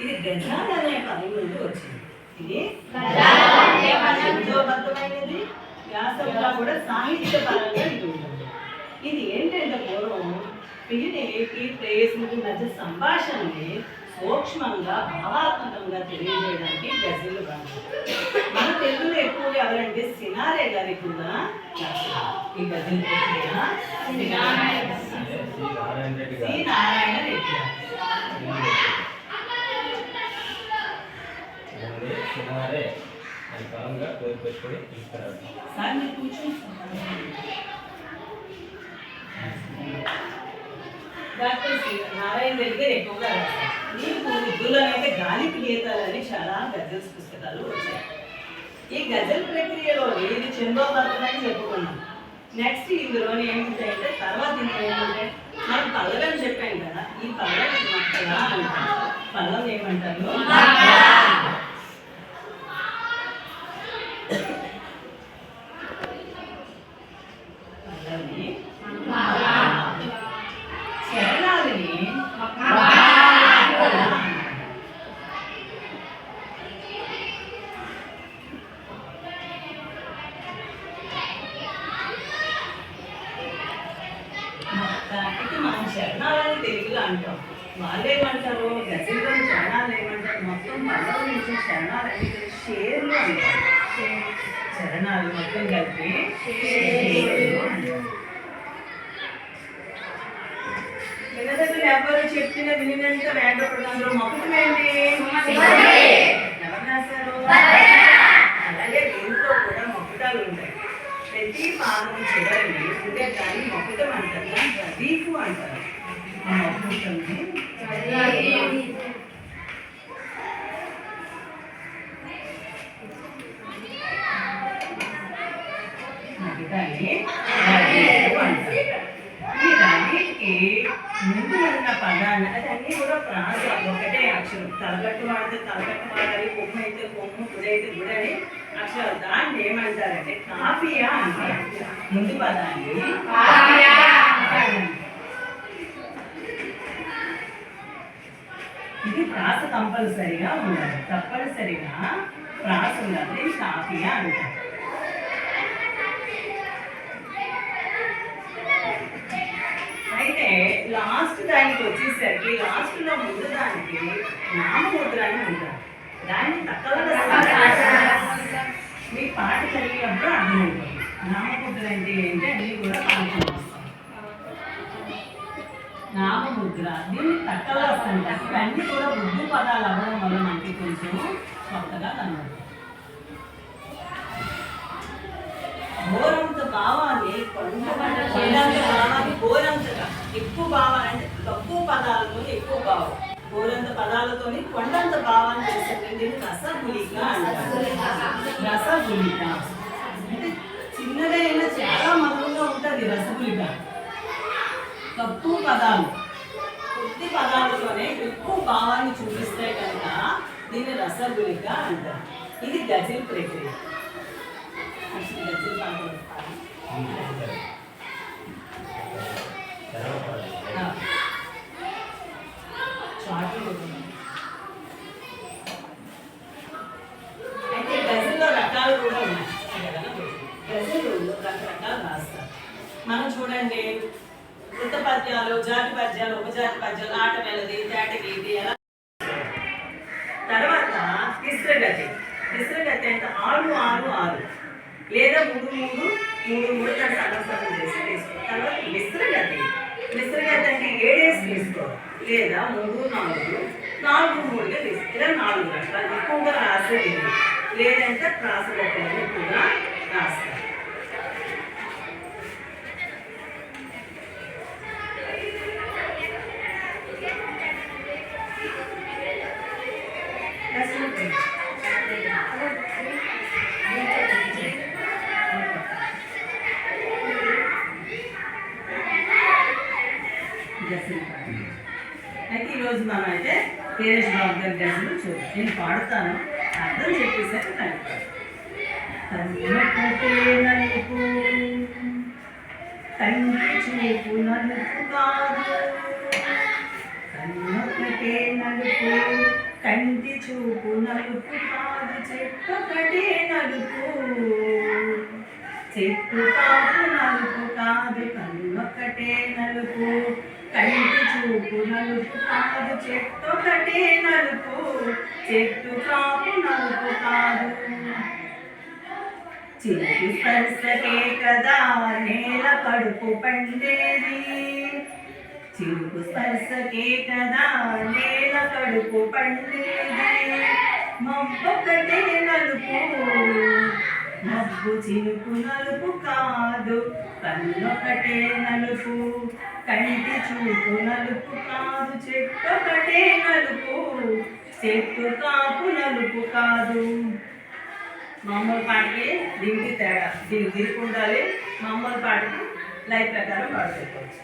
ఇది గజాల్ అనే పదం నుండి వచ్చింది. ఇది శబ్దబద్ధమైనది వ్యాసంగా కూడా సాహిత్య పరంగా ఇది ఉంటుంది. ఇది ఏంటంటే పూర్వం పిల్లికి ప్రేయస్ముకి మధ్య సంభాషణని సూక్ష్మంగా భావాత్మకంగా తెలియజేయడానికి గజలు మన తెలుగులో ఎక్కువగా ఎవరంటే సినారే గారు రాశారు ఈ గజల్ శ్రీ నారాయణ రెడ్డి చిన్నారే అని కాలంగా పేరు పెట్టుకొని కూర్చోండి. డాక్టర్ నారాయణ రెడ్డి గారు ఎక్కువగా నీకు వృద్ధులనైతే గాలికి గీతాలని చాలా గజల్స్ పుస్తకాలు వచ్చాయి. ఈ గజల్ ప్రక్రియలో ఇది చందోబద్ధమని చెప్పుకున్నాం. నెక్స్ట్ ఇందులోని ఏమిటంటే తర్వాత ఇందులో ఏమంటే మనం పల్లవి చెప్పాం కదా ఈ పల్లవి మొక్కలా అంటారు? పల్లవి ఏమంటారు? అంటాం వాళ్ళు ఏమంటారు గజల్లో చరణాలు ఏమంటారు మొత్తం పదవి నుంచి శరణాలని షేర్లు అంటారు. చరణాలు మొత్తం కలిపి వినదగిన ఎవరు చెప్పిన వినినంత మొదటి ఏంటి? ఎవరు రాశారు అలాగే దీంట్లో కూడా మొక్కటాలు ఉంటాయి. ప్రతి పాదం చివరిని ఉండే దాన్ని మొక్కటం అంటారు రదీపు అంటారు. ఆ మొక్కటంని మొక్కటాన్ని రదీపు అంటారు ఈ రదీపుకి ముందు ఉన్న పదాన్ని అది అన్ని కూడా ప్రాస ఒకటే అక్షరం తలగట్టు వాడితే తలగట్టు వాడాలి కొమ్ము అయితే కొమ్ము గుడి అయితే గుడి అని అక్షరం దాన్ని ఏమంటారంటే కాఫియా. అంటారు ముందు పదాన్ని ఇది ప్రాస కంపల్సరిగా ఉండాలి. తప్పనిసరిగా ప్రాస ఉండాలి. షాఫియా అంటారు. అయితే లాస్ట్ దానికి వచ్చేసరికి లాస్ట్లో ముందు దానికి నామముద్ర అని ఉంటారు దాన్ని తక్కువ నామముద్ర దీన్ని తక్కలాస్ అంటారు ఇవన్నీ కూడా ఉర్దూ పదాలు అవ్వడం వల్ల మనకి కొంచెం కొత్తగా కనబడుతుంది. ఘోరంత భావాన్ని కొండబండ కొండంత భావాన్ని ఘోరంతగా ఎక్కువ భావాలంటే తక్కువ పదాలతో ఎక్కువ భావం. ఘోరంత పదాలతోని కొండంత భావాన్ని చేసేటువంటి దీన్ని రసగులిక రసగులిక అంటే చిన్నదైనా చాలా మధురంగా ఉంటుంది రసగులిక తక్కువ పదాలు. కొద్ది పదాలతోనే ఎక్కువ భావాన్ని చూపిస్తాయి కనుక దీన్ని రసగులిక అంటారు. ఇది గజిల్ ప్రక్రియ. గజిల్. అయితే గజల్లో రకాలు కూడా ఉన్నాయి. గజలు రకరకాలు రాస్తారు. మనం చూడండి. పద్యాలు జాతి పద్యాలు ఉపజాతి పద్యాలు ఆట మెలది తేట గీతి ఎలా తర్వాత తిస్రగతి తిస్రగతి అంటే ఆరు ఆరు ఆరు. లేదా మూడు మూడు మూడు మూడు దాన్ని సగం సగం చేసి తీసుకో. తర్వాత మిశ్రగతి మిశ్రగతి అంటే ఏడేసి తీసుకో. లేదా మూడు నాలుగు నాలుగు మూడుగా తీసుకో. ఇలా నాలుగు రకాలు. ఎక్కువగా రాసేది లేదంటే ప్రాసగతులను ఎక్కువగా రాస్తారు గజల్ అయితే ఈరోజు మనం అయితే తేజస్ బాబు గారి గజలు చూద్దాం. నేను పాడుతాను. అర్థం చెప్పేసరికి నాకు కంటి చూపు నలుపు కాదు. కన్నొకటే నలుపు కంటి చూపు నలుపు కాదు. చెట్టొకటే నలుపు చెట్టు కాదు నలుపు కాదు. కన్నొక్కటే నలుపు కంటి చూపు నలుపు కాదు చెట్టొకటే నలుపు చెట్టు కాపు నలుపు కాదు. చిలిపి సరసకే కదా నేల కడుపు పండేది. చిలుపు స్పర్శకే కదా నేల కడుపు పండేది. మబ్బొక్కటే నలుపు మబ్బు చిలుపు నలుపు కాదు కన్నొకటే నలుపు. కంటి చూపు నలుపు కాదు చెట్టొకటే నలుపు చెట్టు కాపు నలుపు కాదు. మామూలు పాటకి దీనికి తేడా. దీనికి దిక్కు ఉండాలి మామూలు పాటకి లైఫ్ ప్రకారం పాడుకోవచ్చు.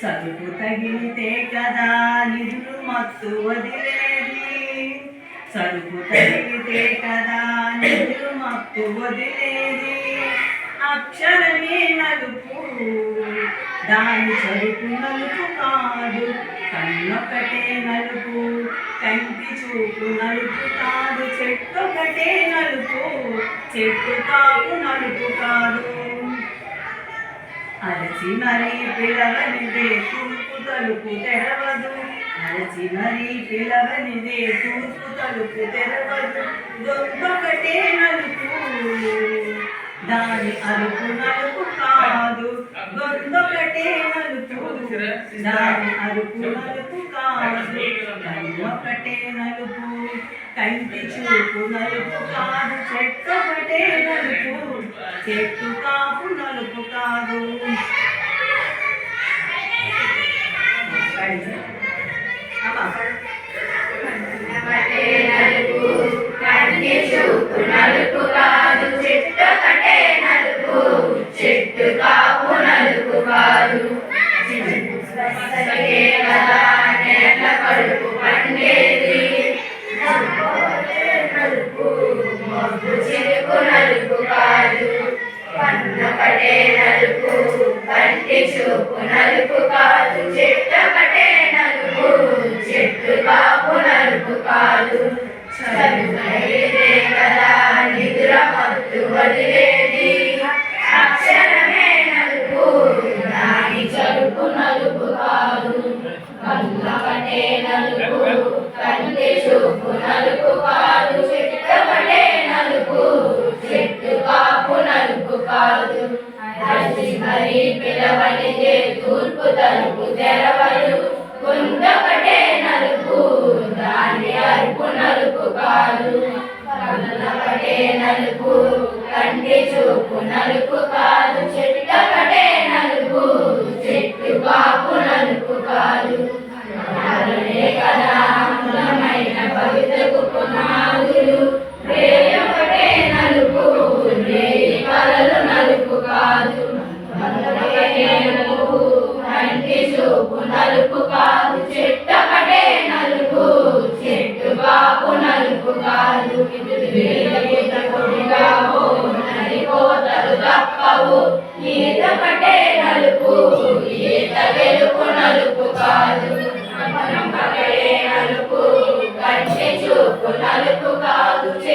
చదువు తగిలితే కదా నిధులు మత్తు వదిలేది. చదువు తగిలితే కదా నిధులు మత్తు వదిలేది. అక్షరమే నలుపు దాని చదువు నలుపు కాదు. కన్నొకటే నలుపు కంటి చూపు నలుపు కాదు. చెట్టొకటే నలుపు చెట్టు కాపు నలుపు కాదు. అరచి మరీ పిలవనిదే తూర్పు తలుపు తెరవదు. అరచి మరీ పిలవనిదే తూర్పు తలుపు తెరవదు. దొంగొకటే నలుపు. దాని అరుపు నలుపు కాదు. దొంగొకటే నలుపు. దాని అరుపు నలుపు కాదు ఒకటే నలుపు. కంటి చూపు నలుపు కాదు. చెట్టొకటే నలుపు. చెట్టు కాపు నలుపు కాదు. అమ్మా, మరి పిలవనిదే తూర్పు తలుపు తెరవదు కొందొకటే నలుపు దాని అరుపు నలుపు కాదు. కళ్ళకటే నలుపు కంటి చూపు నలుపు కాదు. చెట్టకటే నలుపు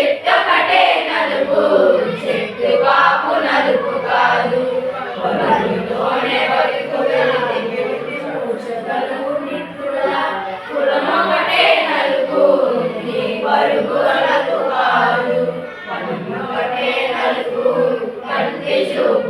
కాదు చెట్టకటే నలుపు చెట్టు కాపు నలుపు కాదు. పొలంలోనే బతుకు కులమొకటే నలుపు నీ పరుగు కాదు. నలుపు కంటి చూపు